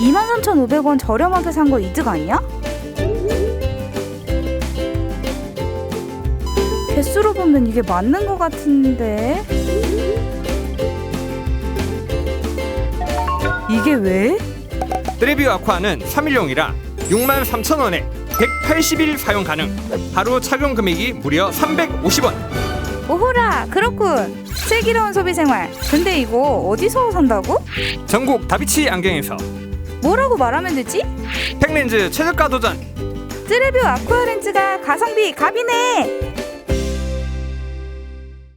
이만 3,500원 저렴하게 산 거 이득 아니야? 개수로 보면 이게 맞는 거 같은데 이게 왜? 트레비오 아쿠아는 3일용이라 63,000원에 180일 사용 가능. 하루 착용 금액이 무려 350원. 오호라 그렇군 슬기로운 소비생활 근데 이거 어디서 산다고? 전국 다비치 안경에서 뭐라고 말하면 되지? 팩렌즈 최저가 도전. 트레뷰 아쿠아렌즈가 가성비 갑이네